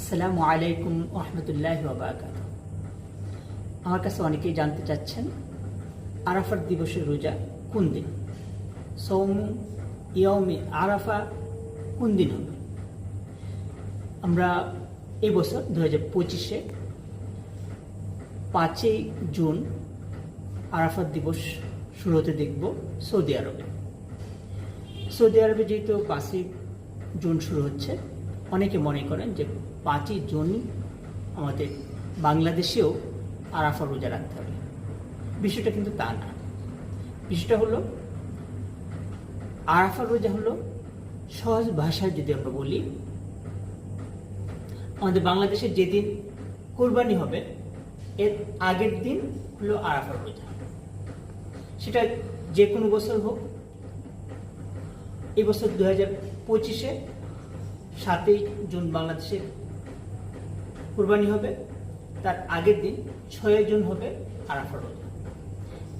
আসসালামু আলাইকুম রহমতুল্লাহ আমার কাছে অনেকেই জানতে চাচ্ছেন আরাফার দিবসের রোজা কোন দিন? সৌমু ইয়মে আরাফা কোন দিন হবে? আমরা এই বছর দু হাজার পঁচিশে পাঁচই জুন আরাফাত দিবস শুরু হতে দেখব সৌদি আরবে। সৌদি আরবে যেহেতু পাঁচই জুন শুরু হচ্ছে, অনেকে মনে করেন যে পাঁচই জুন আমাদের বাংলাদেশেও আরাফা রোজা রাখতে হবে। বিষয়টা কিন্তু তা না। বিষয়টা হলো আরাফা রোজা হলো সহজ ভাষায় যদি আমরা বলি, আমাদের বাংলাদেশে যেদিন কোরবানি হবে, এর আগের দিন হলো আরাফা রোজা। সেটা যে কোনো বছর হোক। এই বছর দু হাজার পঁচিশে সাতই জুন বাংলাদেশে কোরবানি হবে, তার আগের দিন ছয় জুন হবে আরাফা রোজা।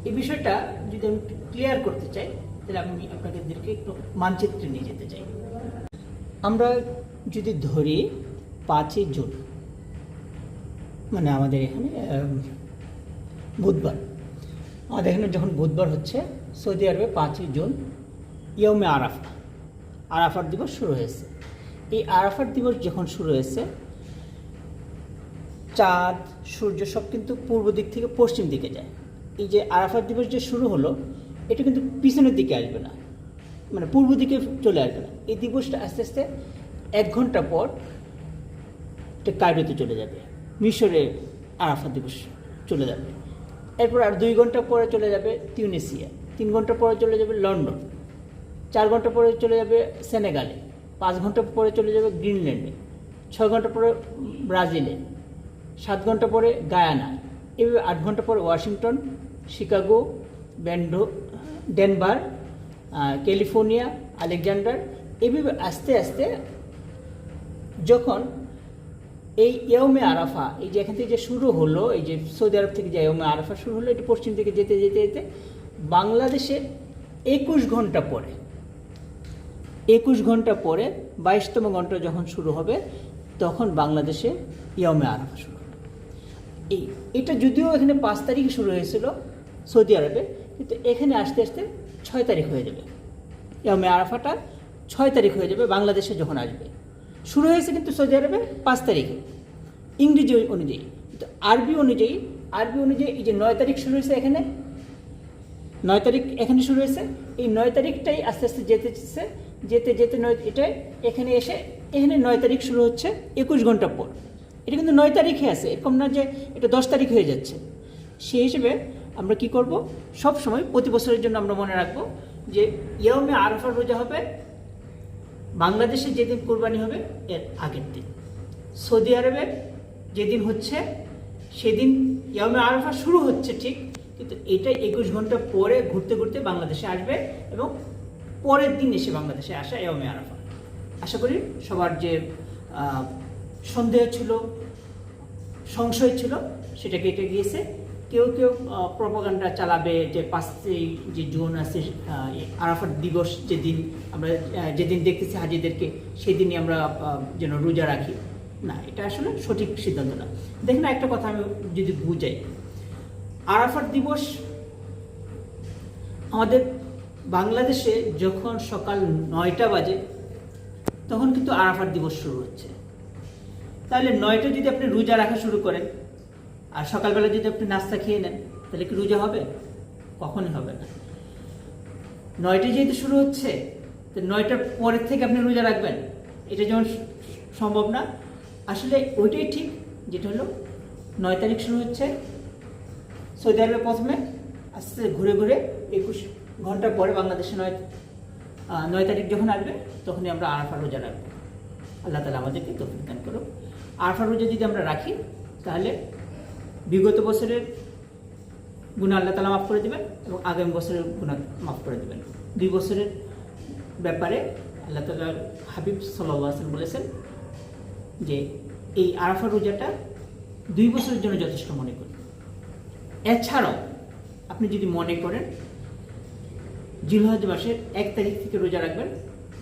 এই বিষয়টা যদি আমি ক্লিয়ার করতে চাই, তাহলে আমি আপনাদেরকে একটু মানচিত্রে নিয়ে যেতে চাই। আমরা যদি ধরি পাঁচই জুন মানে আমাদের এখানে বুধবার। আমাদের এখানে যখন বুধবার হচ্ছে, সৌদি আরবে পাঁচই জুন ইয়মে আরাফা। আরাফার দিবস শুরু হয়েছে। এই আরাফার দিবস যখন শুরু হয়েছে চাঁদ, সূর্য সব কিন্তু পূর্ব দিক থেকে পশ্চিম দিকে যায়। এই যে আরাফার দিবস যে শুরু হলো, এটা কিন্তু পিছনের দিকে আসবে না। মানে পূর্ব দিকে চলে আসবে না। এই দিবসটা আস্তে আস্তে এক ঘণ্টা পর এটা কায়রোতে চলে যাবে। মিশরে আরাফা দিবস চলে যাবে। এরপর আর দুই ঘণ্টা পরে চলে যাবে তিউনেসিয়া। তিন ঘণ্টা পরে চলে যাবে লন্ডন। চার ঘণ্টা পরে চলে যাবে সেনেগালে। পাঁচ ঘণ্টা পরে চলে যাবে গ্রিনল্যান্ডে। ছয় ঘণ্টা পরে ব্রাজিলে। সাত ঘণ্টা পরে গায়ানা, এভাবে আট ঘণ্টা পরে ওয়াশিংটন, শিকাগো, ব্যান্ডো, ডেনভার ক্যালিফোর্নিয়া, আলেকজান্ডার, এভাবে আস্তে আস্তে যখন এই ইয়মে আরাফা, এই যে এখান থেকে যে শুরু হলো, এই যে সৌদি আরব থেকে যে ইয়মে আরাফা শুরু হলো, এটি পশ্চিম থেকে যেতে যেতে যেতে বাংলাদেশে একুশ ঘণ্টা পরে, একুশ ঘণ্টা পরে বাইশতম ঘণ্টা যখন শুরু হবে, তখন বাংলাদেশে ইয়মে আরাফা শুরু এই এটা যদিও এখানে পাঁচ তারিখে শুরু হয়েছিল সৌদি আরবে, কিন্তু এখানে আসতে আসতে ছয় তারিখ হয়ে যাবে। ইয়মে আরাফাটা ছয় তারিখ হয়ে যাবে, বাংলাদেশে যখন আসবে। শুরু হয়েছে কিন্তু সৌদি আরবে পাঁচ তারিখে, ইংরেজি অনুযায়ী। কিন্তু আরবি অনুযায়ী আরবি অনুযায়ী এই যে নয় তারিখ শুরু হয়েছে এখানে, নয় তারিখ এখানে শুরু হয়েছে, এই নয় তারিখটাই আস্তে আস্তে যেতেছে যেতে যেতে নয়, এটাই এখানে এসে, এখানে নয় তারিখ শুরু হচ্ছে একুশ ঘণ্টা পর। এটা কিন্তু নয় তারিখে আছে, এরকম না যে এটা দশ তারিখ হয়ে যাচ্ছে। সেই হিসেবে আমরা কি করব? সব সময় প্রতি বছরের জন্য আমরা মনে রাখব যে ইয়মে আরফার রোজা হবে, বাংলাদেশে যেদিন কোরবানি হবে, এর আগের দিন। সৌদি আরবে যেদিন হচ্ছে, সেদিন ইয়মে আরফা শুরু হচ্ছে ঠিক, কিন্তু এটা একুশ ঘণ্টা পরে ঘুরতে ঘুরতে বাংলাদেশে আসবে এবং পরের দিন এসে বাংলাদেশে আসা ইয়মে আরফা। আশা করি সবার যে সন্দেহ ছিল, সংশয় ছিল, সেটা কেটে গিয়েছে। কেউ কেউ প্রপাগান্ডা চালাবে যে পাঁচই যে জুন আছে আরাফাত দিবস যেদিন আমরা যেদিন দেখতেছি হাজিদেরকে, সেদিনই আমরা যেন রোজা রাখি। না, এটা আসলে সঠিক সিদ্ধান্ত না। দেখেন একটা কথা আমি যদি বুঝাই। আরাফাত দিবস আমাদের বাংলাদেশে যখন সকাল নয়টা বাজে, তখন কিন্তু আরাফাত দিবস শুরু হচ্ছে। তাহলে নয়টা যদি আপনি রোজা রাখা শুরু করেন, আর সকালবেলা যদি আপনি নাস্তা খেয়ে নেন, তাহলে কি রোজা হবে? কখনই হবে না। নয়টা যেহেতু শুরু হচ্ছে, তো নয়টার পরের থেকে আপনি রোজা রাখবেন, এটা যেমন সম্ভব না। আসলে ওইটাই ঠিক, যেটা হলো নয় তারিখ শুরু হচ্ছে, সৌদি আরবে প্রথমে, আস্তে ঘুরে ঘুরে একুশ ঘণ্টা পরে বাংলাদেশে নয় নয় তারিখ যখন আসবে, তখনই আমরা আরাফা রোজা রাখব। আল্লাহ তালা আমাদেরকে তৌফিক দান করুক। আরাফা রোজা যদি আমরা রাখি, তাহলে বিগত বছরের গুণা আল্লাহ তালা মাফ করে দেবেন এবং আগামী বছরের গুণা মাফ করে দেবেন। দুই বছরের ব্যাপারে আল্লাহ তালা হাবিব সাল্লাম বলেছেন যে এই আরাফা রোজাটা দুই বছরের জন্য যথেষ্ট মনে করি এছাড়াও আপনি যদি মনে করেন, জিলহজ মাসের এক তারিখ থেকে রোজা রাখবেন,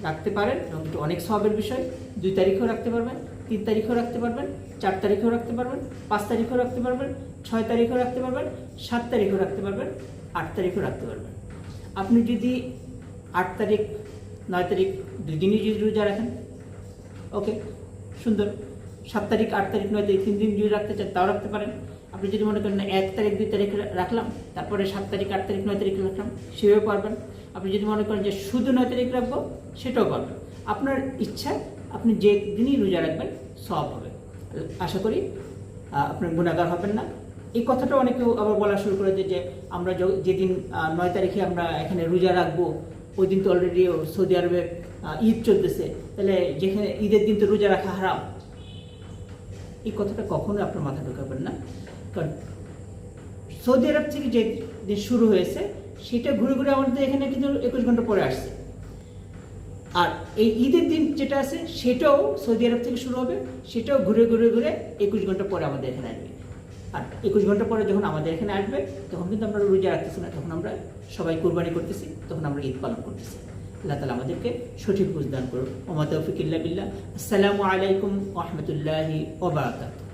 রাখতে পারেন এবং অনেক সবের বিষয়, দুই তারিখেও রাখতে পারবেন। তিন তারিখেও রাখতে পারবেন, চার তারিখেও রাখতে পারবেন, পাঁচ তারিখেও রাখতে পারবেন, ছয় তারিখেও রাখতে পারবেন, সাত তারিখেও রাখতে পারবেন, আট তারিখেও রাখতে পারবেন। আপনি যদি আট তারিখ, নয় তারিখ, দুই দিনই যদি রোজা রাখেন, ওকে, সুন্দর। সাত তারিখ, আট তারিখ, নয় তারিখ, তিন দিন যদি রাখতে চান, তাও রাখতে পারেন। আপনি যদি মনে করেন এক তারিখ, দুই তারিখ রাখলাম, তারপরে সাত তারিখ, আট তারিখ, নয় তারিখ রাখলাম, সেভাবে পারবেন। আপনি যদি মনে করেন যে শুধু নয় তারিখ রাখব, সেটাও পারবেন। আপনার ইচ্ছা আপনি যে দিনই রোজা রাখবেন সব হবে। আশা করি আপনার গুণাগার হবেন না। এই কথাটা অনেকে আবার বলা শুরু করে যে, আমরা যেদিন নয় তারিখে আমরা এখানে রোজা রাখব, ওই দিন তো অলরেডি সৌদি আরবে ঈদ চলতেছে। তাহলে যেখানে ঈদের দিন তো রোজা রাখা হারাম। এই কথাটা কখনো আপনার মাথা ঢোকাবেন না। কারণ সৌদি আরব থেকে যে দিন শুরু হয়েছে, সেটা ঘুরে ঘুরে আমাদের এখানে কিন্তু একুশ ঘণ্টা পরে আসছে। আর এই ঈদের দিন যেটা আছে, সেটাও সৌদি আরব থেকে শুরু হবে, সেটাও ঘুরে ঘুরে ঘুরে একুশ ঘণ্টা পরে আমাদের এখানে আসবে। আর একুশ ঘণ্টা পরে যখন আমাদের এখানে আসবে, তখন কিন্তু আমরা রোজা রাখতেছি না, তখন আমরা সবাই কোরবানি করতেছি, তখন আমরা ঈদ পালন করতেছি। আল্লাহ তালা আমাদেরকে সঠিক বুঝদান করুন ওমা তৌফিক ইল্লা বিল্লাহ। আসসালামু আলাইকুম রহমতুল্লাহি ওবরাকাতুহ